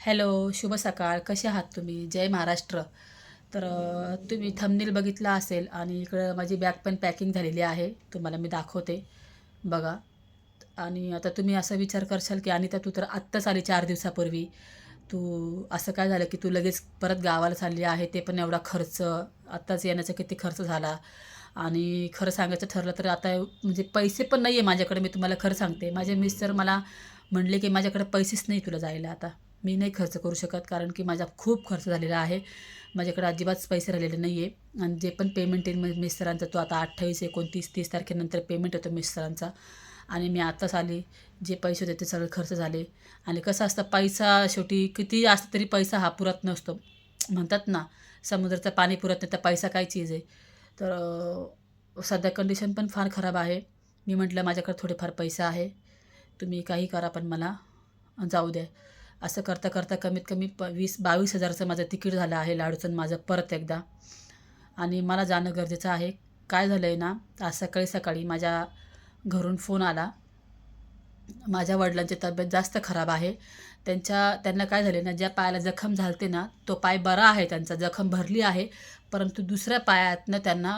Hello शुभ सकाळ. कसे आहात तुम्ही? जय महाराष्ट्र. तर तुम्ही थंबनेल बघितला असेल आणि इकडं माझी बॅग पण पॅकिंग झालेली आहे. तुम्हाला मी दाखवते. बघा. आणि आता तुम्ही असा विचार करशाल की आणि तू तर आत्ताच आली चार दिवसापूर्वी. तू असं काय झालं की तू लगेच परत गावाला चालली आहे? ते पण एवढा खर्च. आत्ताच येण्याचा किती खर्च झाला? आणि खरं सांगायचं ठरलं तर आता म्हणजे पैसे पण नाही आहे माझ्याकडे मी तुम्हाला खरं सांगते. माझे मिस्टर मला म्हणले की माझ्याकडे पैसेच नाही तुला जायला आता. मी नाही खर्च करू शकत कारण की माझा खूप खर्च झालेला आहे. माझ्याकडे अजिबात पैसे राहिलेले नाही आहे आणि जे पण पेमेंट येईल म्हणजे मिस्टरांचा तो आता अठ्ठावीस एकोणतीस तीस तारखेनंतर पेमेंट येतो मिस्टरांचा आणि मी आत्ताच आली. जे पैसे होते ते सगळे खर्च झाले. आणि कसं असतं पैसा शेवटी किती असतं तरी पैसा हा पुरत नसतो. म्हणतात ना समुद्राचं पाणी पुरत नाही तर पैसा काय चीज आहे? तर सध्या कंडिशन पण फार खराब आहे. मी म्हटलं माझ्याकडे थोडेफार पैसा आहे. तुम्ही काही करा पण मला. जाऊ द्या. असं करता करता कमीत कमी प वीस बावीस हजारचं माझं तिकीट झालं आहे लाडूचं माझं परत एकदा. आणि मला जाणं गरजेचं आहे. काय झालं आहे ना आज सकाळी सकाळी माझ्या घरून फोन आला. माझ्या वडिलांची तब्येत जास्त खराब आहे. त्यांच्या त्यांना काय झाले ना ज्या पायाला जखम झालते ना तो पाय बरा आहे त्यांचा जखम भरली आहे. परंतु दुसऱ्या पायातनं त्यांना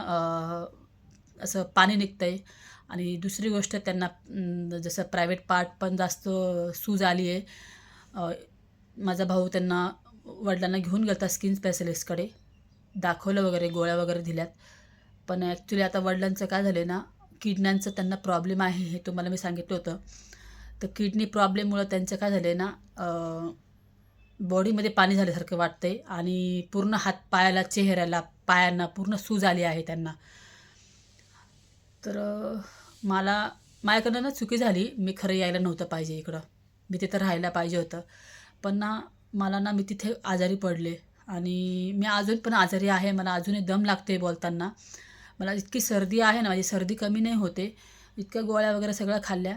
असं पाणी निघतं आहे आणि दुसरी गोष्ट त्यांना जसं प्रायव्हेट पार्ट पण जास्त सूज आली आहे माझा भाऊ त्यांना वडिलांना घेऊन गेलता स्किन स्पेशलिस्टकडे दाखवलं वगैरे गोळ्या वगैरे दिल्यात. पण ॲक्च्युली आता वडिलांचं काय झालं ना किडण्यांचं त्यांना प्रॉब्लेम आहे हे तुम्हाला मी सांगितलं होतं. तर किडनी प्रॉब्लेममुळं त्यांचं काय झालं आहे ना बॉडीमध्ये पाणी झाल्यासारखं वाटतंय आणि पूर्ण हात पायाला चेहऱ्याला पायांना पूर्ण सूज आली आहे त्यांना. तर मला माझ्याकडनं ना चुकी झाली. मी खरं यायला नव्हतं पाहिजे इकडं. मी तिथं राहायला पाहिजे होतं. पण ना मला ना मी तिथे आजारी पडले. आणि मी अजून पण आजारी आहे. मला अजूनही दम लागते बोलताना. मला इतकी सर्दी आहे ना माझी सर्दी कमी नाही होते. इतक्या गोळ्या वगैरे सगळ्या खाल्ल्या.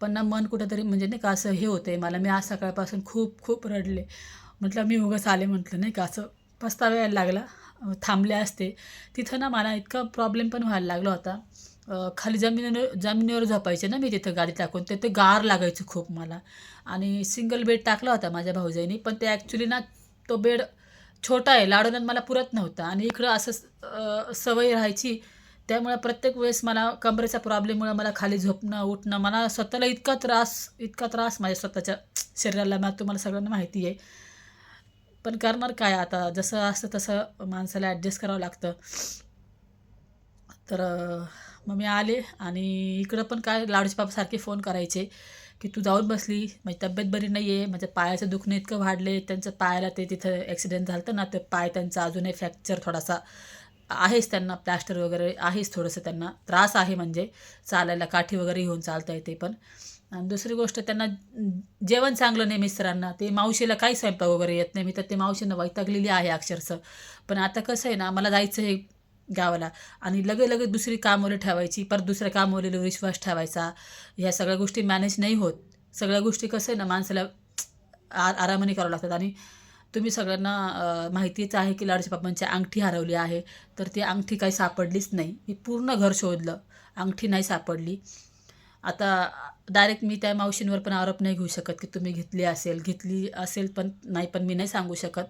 पण ना मन कुठंतरी म्हणजे नाही का असं हे होते मला. मी आज सकाळपासून खूप खूप रडले. म्हटलं मी उगाच आले म्हटलं नाही का असं पस्तावा यायला लागला. थांबले असते. तिथं ना मला इतका प्रॉब्लेम पण व्हायला लागला होता. खाली जमिनीवर जमिनीवर झोपायचे ना मी तिथं गाडी टाकून. ते ते गार लागायचं खूप मला. आणि सिंगल बेड टाकला होता माझ्या भाऊजाईनी पण ते ॲक्च्युली ना तो बेड छोटा आहे लाडून मला पुरत नव्हता. आणि इकडं असं सवय राहायची त्यामुळे प्रत्येक वेळेस मला कमरेचा प्रॉब्लेममुळे मला खाली झोपणं उठणं मला स्वतःला इतका त्रास इतका त्रास माझ्या स्वतःच्या शरीराला मला तुम्हाला सगळ्यांना माहिती आहे. पण करणार काय आता? जसं असतं तसं माणसाला ॲडजस्ट करावं लागतं. तर मग मी आले आणि इकडं पण काय लाडूचे बाबा सारखे फोन करायचे की तू जाऊन बसली माझी तब्येत बरी नाही आहे माझ्या पायाचं दुखणं इतकं वाढले त्यांचं पायाला ते तिथं ॲक्सिडेंट झालं होतं ना ते पाय त्यांचा अजूनही फ्रॅक्चर थोडासा आहेच त्यांना प्लॅस्टर वगैरे आहेच थोडंसं त्यांना त्रास आहे म्हणजे चालायला काठी वगैरे घेऊन चालता येते पण. आणि दुसरी गोष्ट त्यांना जेवण चांगलं नाही मिस्टरांना ते मावशीला काही स्वयंपाक वगैरे येत नाही मी तर ते मावशीनं वैतागलेली आहे अक्षरशः. पण आता कसं आहे ना मला जायचं आहे गावाला. आणि लगे लगे दुसरी कामवाली ठेवायची परत दुसऱ्या कामवालीला विश्वास ठेवायचा. ह्या सगळ्या गोष्टी मॅनेज नाही होत. सगळ्या गोष्टी कसं आहे ना माणसाला आ आरामाने करावं लागतात. आणि तुम्ही सगळ्यांना माहितीच आहे की लाडूच्या बाबांची अंगठी हरवली आहे. तर ती अंगठी काही सापडलीच नाही. मी पूर्ण घर शोधलं. अंगठी नाही सापडली. आता डायरेक्ट मी त्या मावशींवर पण आरोप नाही घेऊ शकत की तुम्ही घेतली असेल. घेतली असेल पण नाही पण मी नाही सांगू शकत.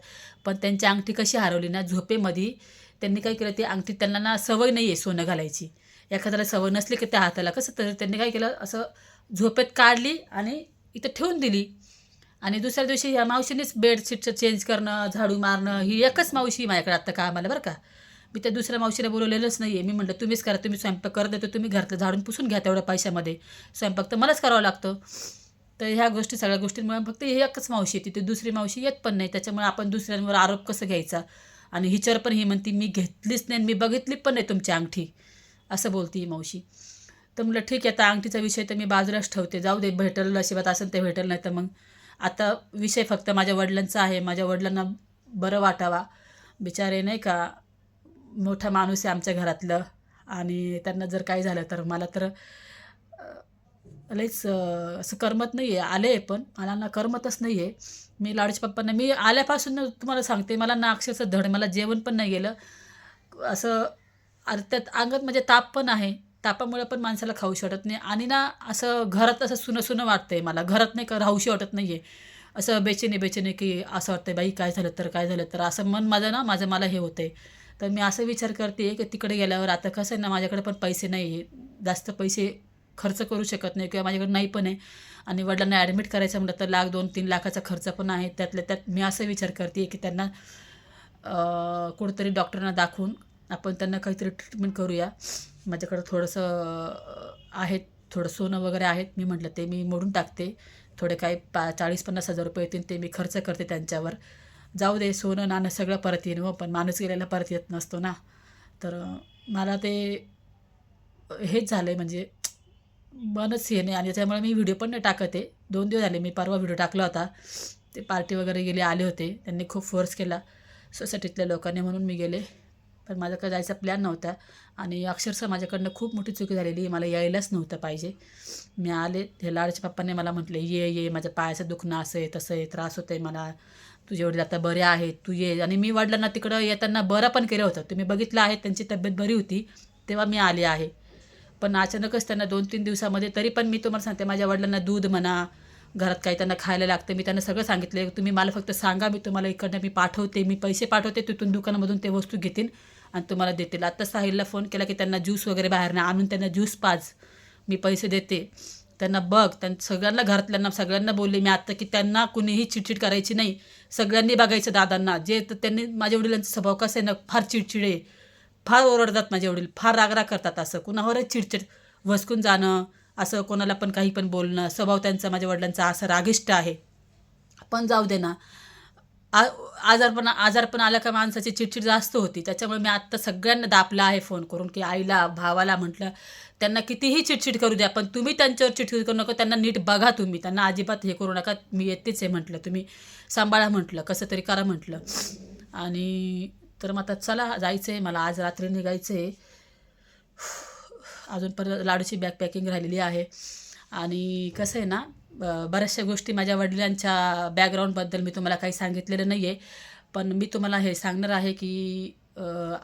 पण त्यांची अंगठी कशी हरवली ना झोपेमध्ये त्यांनी काय केलं ती अंगठी त्यांना ना सवय नाही आहे सोनं घालायची. एखाद्याला सवय नसली की त्या हाताला कसं तर त्यांनी काय केलं असं झोपेत काढली आणि इथं ठेवून दिली. आणि दुसऱ्या दिवशी ह्या मावशीनेच बेडशीटचं चेंज करणं झाडू मारणं ही एकच मावशी माझ्याकडे आत्ता आम्हाला बरं का. मी त्या दुसऱ्या मावशीला बोलवलेलंच नाही आहे मी म्हटलं तुम्हीच करा तुम्ही स्वयंपाक करत देतो तुम्ही घरातलं झाडून पुसून घ्या तेवढ्या पैशामध्ये. स्वयंपाक तर मलाच करावं लागतं. तर ह्या गोष्टी सगळ्या गोष्टींमुळे फक्त ही एकच मावशी येते ती दुसरी मावशी येत पण नाही. त्याच्यामुळे आपण दुसऱ्यांवर आरोप कसं घ्यायचा? आणि हिच्यावर पण ही म्हणती मी घेतलीच नाही आणि मी बघितली पण नाही तुमची अंगठी. असं बोलती ही मावशी. तर म्हटलं ठीक आहे आता अंगठीचा विषय तर मी बाजूलाच ठेवते. जाऊ दे भेटल नशिबात असेल ते भेटल नाही तर मग. आता विषय फक्त माझ्या वडिलांचा आहे. माझ्या वडिलांना बरं वाटावा. बिचारे नाही का मोठा माणूस आहे आमच्या घरातलं. आणि त्यांना जर काही झालं तर मला तर लईच असं करमत नाही आहे आले आहे पण. मला ना करमतच नाही आहे मी लाडूच्या पप्पांना मी आल्यापासून तुम्हाला सांगते मला ना अक्षरशः धड मला जेवण पण नाही गेलं. असं अरे त्यात अंगात म्हणजे ताप पण आहे. तापामुळे पण माणसाला खाऊशी वाटत नाही. आणि ना असं घरात असं सुनं सुनं आहे मला. घरात नाही का राहूशी वाटत नाही आहे असं बेचेने बेचेने की असं वाटतं बाई काय झालं तर काय झालं तर? असं मन माझं ना माझं मला हे होतं आहे तर मी असं विचार करते की तिकडे गेल्यावर आता कसं आहे ना माझ्याकडे पण पैसे नाही आहे जास्त पैसे खर्च करू शकत नाही किंवा माझ्याकडे नाही पण आहे. आणि वडिलांना ॲडमिट करायचं म्हटलं तर लाख दोन तीन लाखाचा खर्च पण आहे. त्यातल्या त्यात मी असं विचार करते की त्यांना कुठंतरी डॉक्टरांना दाखवून आपण त्यांना काहीतरी ट्रीटमेंट करूया. माझ्याकडं थोडंसं आहेत थोडं सोनं वगैरे आहेत मी म्हटलं ते मी मोडून टाकते. थोडे काही पा चाळीस पन्नास हजार रुपये येतील ते मी खर्च करते त्यांच्यावर. जाऊ दे सोनं नाणं सगळं परत येईन हो पण माणूस गेलेला परत येत नसतो ना. तर मला ते हेच झालं आहे म्हणजे मनच हे नाही. आणि त्यामुळे मी व्हिडिओ पण नाही टाकत आहे. दोन दिवस झाले मी परवा व्हिडिओ टाकला होता. ते पार्टी वगैरे गेले आले होते. त्यांनी खूप फोर्स केला सोसायटीतल्या लोकांनी म्हणून मी गेले. पण माझ्याकडे जायचा प्लॅन नव्हता. आणि अक्षरशः माझ्याकडनं खूप मोठी चुकी झालेली. मला यायलाच नव्हतं पाहिजे. मी आले. हे लाडच्या पप्पांनी मला म्हटले ये ये माझ्या पायाचं दुखणं असं आहे तसं आहे त्रास होतं आहे मला. तुझे वडील आता बरे आहेत तू ये. आणि मी वडिलांना तिकडं येताना बरं पण केलं होतं. तुम्ही बघितलं आहे त्यांची तब्येत बरी होती. तेव्हा मी आले आहे. पण अचानकच त्यांना दोन तीन दिवसामध्ये तरी पण मी तुम्हाला सांगते माझ्या वडिलांना दूध म्हणा घरात काही त्यांना खायला लागतं मी त्यांना सगळं सांगितलं तुम्ही मला फक्त सांगा मी तुम्हाला इकडनं मी पाठवते मी पैसे पाठवते तिथून दुकानामधून ते वस्तू घेतील आणि तुम्हाला देतील. आत्ता साहिलला फोन केला की त्यांना ज्यूस वगैरे बाहेर ना आणून त्यांना ज्यूस पाज मी पैसे देते. त्यांना बघ त्यां सगळ्यांना घरातल्यांना सगळ्यांना बोलले मी आत्ता की त्यांना कुणीही चिडचिड करायची नाही. सगळ्यांनी बघायचं दादांना. जे तर त्यांनी माझ्या वडिलांचा स्वभाव कसा आहे ना फार चिडचिड आहे. फार ओरडतात माझे वडील फार रागराग करतात असं. कुणावरच चिडचिड वसकून जाणं असं कोणाला पण काही पण बोलणं स्वभाव त्यांचा माझ्या वडिलांचा असं रागिष्ट आहे. पण जाऊ दे ना. आ आजारपण आजारपण आला का माणसाची चिडचिड जास्त होती. त्याच्यामुळे मी आत्ता सगळ्यांना दापला आहे फोन करून की आईला भावाला म्हटलं त्यांना कितीही चिडचिड करू द्या पण तुम्ही त्यांच्यावर चिडचिड करू नका त्यांना नीट बघा तुम्ही. त्यांना अजिबात हे करू नका. मी येतेच आहे म्हटलं तुम्ही सांभाळा म्हटलं कसं तरी करा म्हटलं. आणि तर मग आता चला जायचं आहे मला आज रात्री निघायचं आहे अजून परत लाडूची बॅग पॅकिंग राहिलेली आहे. आणि कसं आहे ना बऱ्याचशा गोष्टी माझ्या वडिलांच्या बॅकग्राऊंडबद्दल मी तुम्हाला काही सांगितलेलं नाही आहे पण मी तुम्हाला हे सांगणार आहे की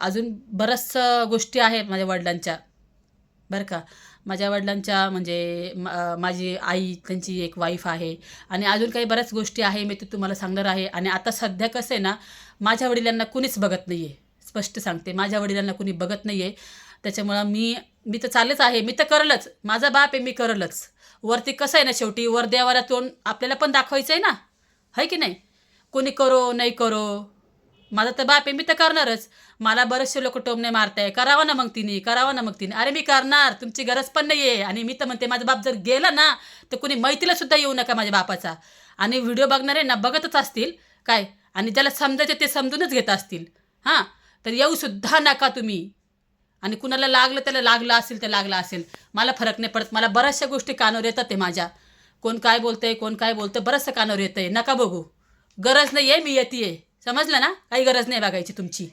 अजून बऱ्याचशा गोष्टी आहेत माझ्या वडिलांच्या. बरं का? माझ्या वडिलांच्या म्हणजे माझी आई त्यांची एक वाईफ आहे. आणि अजून काही बऱ्याच गोष्टी आहे मी ते तुम्हाला सांगणार आहे. आणि आता सध्या कसं आहे ना माझ्या वडिलांना कुणीच बघत नाही आहे स्पष्ट सांगते माझ्या वडिलांना कुणी बघत नाही आहे त्याच्यामुळं मी मी तर चाललेच आहे मी तर करलच. माझा बाप आहे मी करलच. वरती कसं आहे ना शेवटी वर देवाला तोंड आपल्याला पण दाखवायचं आहे ना. है की नाही? कोणी करो नाही करो. माझा तर बाप आहे मी तर करणारच. मला बरेचसे लोक टोमणे मारताय. करावा ना मग तिने करावा ना मग तिने. अरे मी करणार तुमची गरज पण नाही आहे आणि मी तर म्हणते माझा बाप जर गेला ना तर कुणी मैत्रीला सुद्धा येऊ नका माझ्या बापाचा. आणि व्हिडिओ बघणारे ना बघतच असतील. काय? आणि ज्याला समजायचे ते समजूनच घेत असतील. हां? तर येऊसुद्धा नका तुम्ही. आणि कुणाला लागलं त्याला लागलं असेल तर लागलं असेल. मला फरक नाही पडत. मला बऱ्याचशा गोष्टी कानावर येतात आहे माझ्या. कोण काय बोलतंय कोण काय बोलतं बरंचसं कानावर येतं आहे नका बघू. गरज नाही आहे मी येते आहे समजलं ना? काही गरज नाही बघायची तुमची.